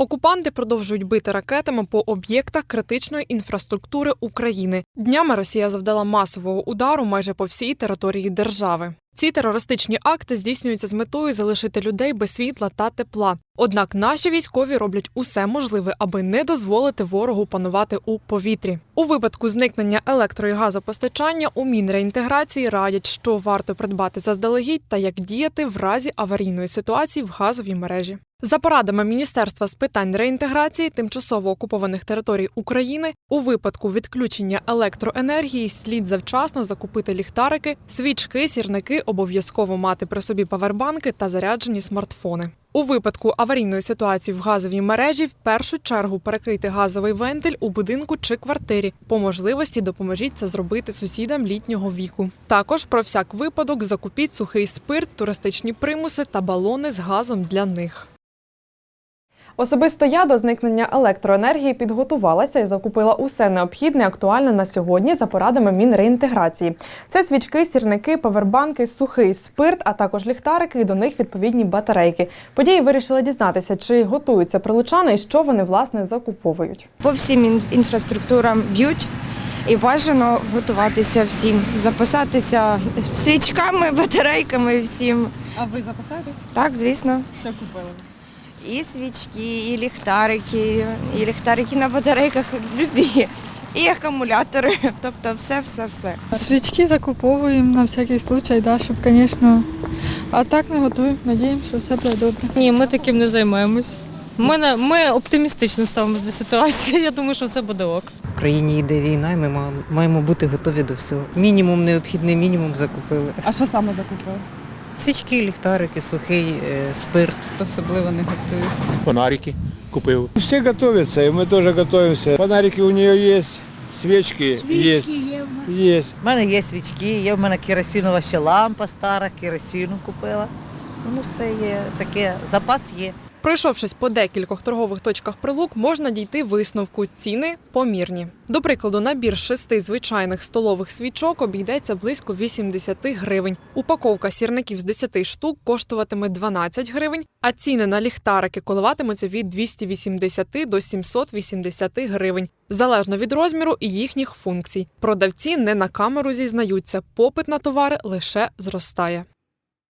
Окупанти продовжують бити ракетами по об'єктах критичної інфраструктури України. Днями Росія завдала масового удару майже по всій території держави. Ці терористичні акти здійснюються з метою залишити людей без світла та тепла. Однак наші військові роблять усе можливе, аби не дозволити ворогу панувати у повітрі. У випадку зникнення електро і газопостачання у Мінреінтеграції радять, що варто придбати заздалегідь та як діяти в разі аварійної ситуації в газовій мережі. За порадами Міністерства з питань реінтеграції тимчасово окупованих територій України у випадку відключення електроенергії слід завчасно закупити ліхтарики, свічки, сірники, обов'язково мати при собі павербанки та заряджені смартфони. У випадку аварійної ситуації в газовій мережі в першу чергу перекрити газовий вентиль у будинку чи квартирі. По можливості допоможіть це зробити сусідам літнього віку. Також про всяк випадок закупіть сухий спирт, туристичні примуси та балони з газом для них. Особисто я до зникнення електроенергії підготувалася і закупила усе необхідне, актуальне на сьогодні за порадами Мінреінтеграції. Це свічки, сірники, павербанки, сухий спирт, а також ліхтарики і до них відповідні батарейки. Події вирішила дізнатися, чи готуються прилучани і що вони власне закуповують. По всім інфраструктурам б'ють і бажано готуватися всім, запасатися свічками, батарейками всім. А ви запасаєтесь? Так, звісно. Що купили? І свічки, і ліхтарики, і ліхтарики на батарейках любі, і акумулятори. Тобто все, все, все. Свічки закуповуємо на всякий случай, да, щоб, звісно. А так не готуємо. Надіємося, що все буде добре. Ні, ми таким не займаємось. Ми, ми оптимістично ставимося до ситуації. Я думаю, що все буде ок. В країні йде війна, і ми маємо бути готові до всього. Мінімум необхідний мінімум закупили. А що саме закупили? Свічки, ліхтарики, сухий е, спирт. Особливо не готуюся. фонарики купив. Всі готуються, і ми теж готуємося. Фонарики у нее свічки, свічки є. є. У мене є свічки, є в мене керосинова ще лампа стара, керосину купила. Ну, все є таке, запас є. Пройшовшись по декількох торгових точках прилук, можна дійти висновку ціни помірні. До прикладу, набір шести звичайних столових свічок обійдеться близько 80 гривень. Упаковка сірників з 10 штук коштуватиме 12 гривень, а ціни на ліхтарики коливатимуться від 280 до 780 гривень, залежно від розміру і їхніх функцій. Продавці не на камеру зізнаються, попит на товари лише зростає.